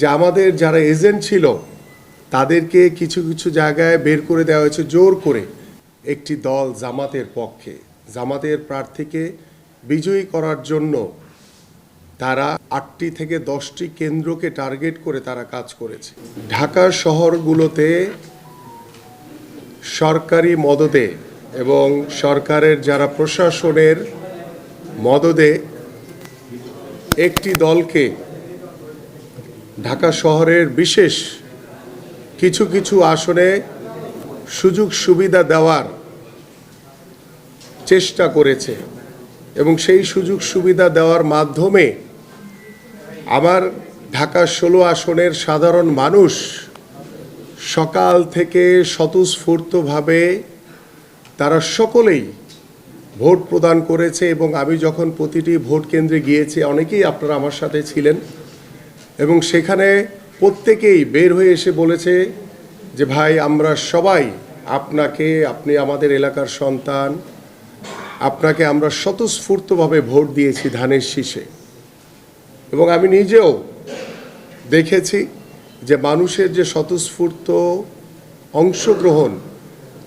যে আমাদের যারা এজেন্ট ছিল, তাদেরকে কিছু কিছু জায়গায় বের করে দেওয়া হয়েছে জোর করে একটি দল জামাতের পক্ষে। জামাতের প্রার্থীকে বিজয়ী করার জন্য তারা আটটি থেকে দশটি কেন্দ্রকে টার্গেট করে তারা কাজ করেছে। ঢাকা শহরগুলোতে সরকারি মদদে এবং সরকারের যারা প্রশাসনের মদদে একটি দলকে ঢাকা শহরের বিশেষ কিছু কিছু আসনে সুযোগ সুবিধা দেওয়ার চেষ্টা করেছে। এবং সেই সুযোগ সুবিধা দেওয়ার মাধ্যমে আমার ঢাকা ষোলো আসনের সাধারণ মানুষ সকাল থেকে স্বতঃস্ফূর্তভাবে তারা সকলেই ভোট প্রদান করেছে এবং আমি যখন প্রতিটি ভোট কেন্দ্রে গিয়েছি, অনেকেই আপনারা আমার সাথে ছিলেন। এবং সেখানে প্রত্যেকেই বের হয়ে এসে বলেছে যে, ভাই, আমরা সবাই আপনাকে, আপনি আমাদের এলাকার সন্তান, আপনাকে আমরা স্বতঃস্ফূর্তভাবে ভোট দিয়েছি ধানের শীষে। এবং আমি নিজেও দেখেছি যে, মানুষের যে স্বতঃস্ফূর্ত অংশগ্রহণ,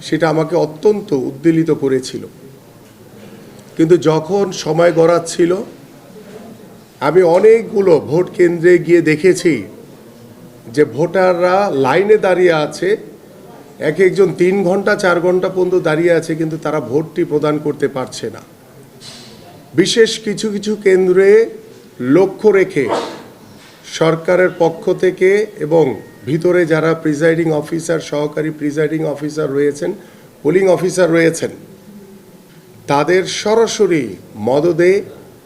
সেটা আমাকে অত্যন্ত উদ্বেলিত করেছিল। কিন্তু যখন সময় গড়াচ্ছিল আমি অনেকগুলো ভোট কেন্দ্রে গিয়ে দেখেছি যে ভোটাররা লাইনে দাঁড়িয়ে আছে, এক একজন তিন ঘণ্টা, চার ঘণ্টা পর্যন্ত দাঁড়িয়ে আছে, কিন্তু তারা ভোটটি প্রদান করতে পারছে না। বিশেষ কিছু কিছু কেন্দ্রে লক্ষ্য রেখে সরকারের পক্ষ থেকে এবং ভিতরে যারা প্রিজাইডিং অফিসার, সহকারী প্রিজাইডিং অফিসার রয়েছেন, পোলিং অফিসার রয়েছেন, তাদের সরাসরি মদদে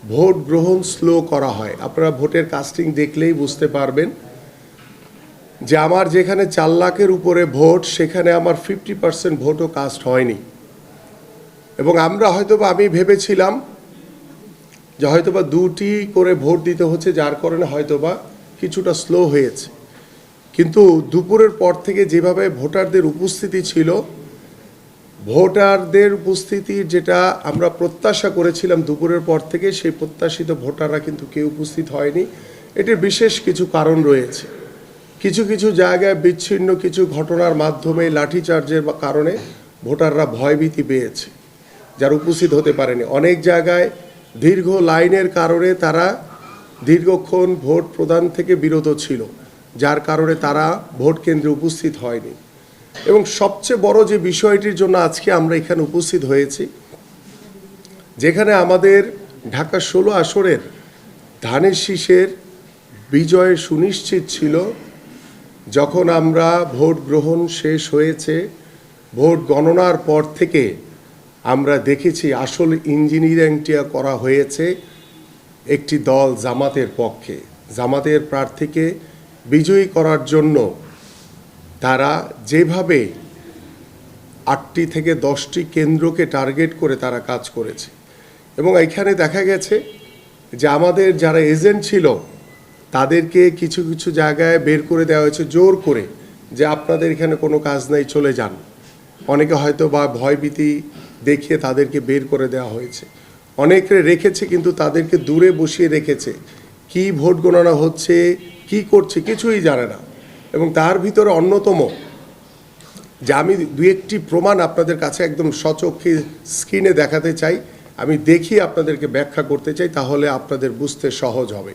ভোট গ্রহণ স্লো করা হয়। আপনারা ভোটের কাস্টিং দেখলেই বুঝতে পারবেন যে আমার যেখানে চার লাখের উপরে ভোট, সেখানে আমার ফিফটি পার্সেন্ট ভোটও কাস্ট হয়নি। এবং আমরা হয়তোবা, আমি ভেবেছিলাম যে হয়তোবা দুটি করে ভোট দিতে হচ্ছে, যার কারণে হয়তোবা কিছুটা স্লো হয়েছে। কিন্তু দুপুরের পর থেকে যেভাবে ভোটারদের উপস্থিতি ছিল ভোটারদের উপস্থিতির যেটা আমরা প্রত্যাশা করেছিলাম দুপুরের পর থেকে, সেই প্রত্যাশিত ভোটাররা কিন্তু কেউ উপস্থিত হয়নি। এটির বিশেষ কিছু কারণ রয়েছে। কিছু কিছু জায়গায় বিচ্ছিন্ন কিছু ঘটনার মাধ্যমে লাঠিচার্জের কারণে ভোটাররা ভয়ভীতি পেয়েছে, যারা উপস্থিত হতে পারেনি। অনেক জায়গায় দীর্ঘ লাইনের কারণে তারা দীর্ঘক্ষণ ভোট প্রদান থেকে বিরত ছিল, যার কারণে তারা ভোট কেন্দ্রে উপস্থিত হয়নি। এবং সবচেয়ে বড় যে বিষয়টির জন্য আজকে আমরা এখানে উপস্থিত হয়েছি, যেখানে আমাদের ঢাকা ষোলো আসরের ধানের শীষের বিজয় সুনিশ্চিত ছিল যখন আমরা ভোট গ্রহণ শেষ হয়েছে, ভোট গণনার পর থেকে আমরা দেখেছি আসল ইঞ্জিনিয়ারিংটা করা হয়েছে একটি দল জামাতের পক্ষে। জামাতের প্রার্থীকে বিজয়ী করার জন্য তারা যেভাবে আটটি থেকে দশটি কেন্দ্রকে টার্গেট করে তারা কাজ করেছে। এবং এখানে দেখা গেছে যে আমাদের যারা এজেন্ট ছিল, তাদেরকে কিছু কিছু জায়গায় বের করে দেওয়া হয়েছে জোর করে যে আপনাদের এখানে কোনো কাজ নেই, চলে যান। অনেকে হয়তো বা ভয়ভীতি দেখিয়ে তাদেরকে বের করে দেওয়া হয়েছে। অনেকে রেখেছে কিন্তু তাদেরকে দূরে বসিয়ে রেখেছে। কি ভোট গণনা হচ্ছে, কি করছে কিছুই জানে না। এবং তার ভিতরে অন্যতম, যে আমি দু একটি প্রমাণ আপনাদের কাছে একদম সচক্ষে স্ক্রিনে দেখাতে চাই, আমি দেখি আপনাদেরকে ব্যাখ্যা করতে চাই, তাহলে আপনাদের বুঝতে সহজ হবে।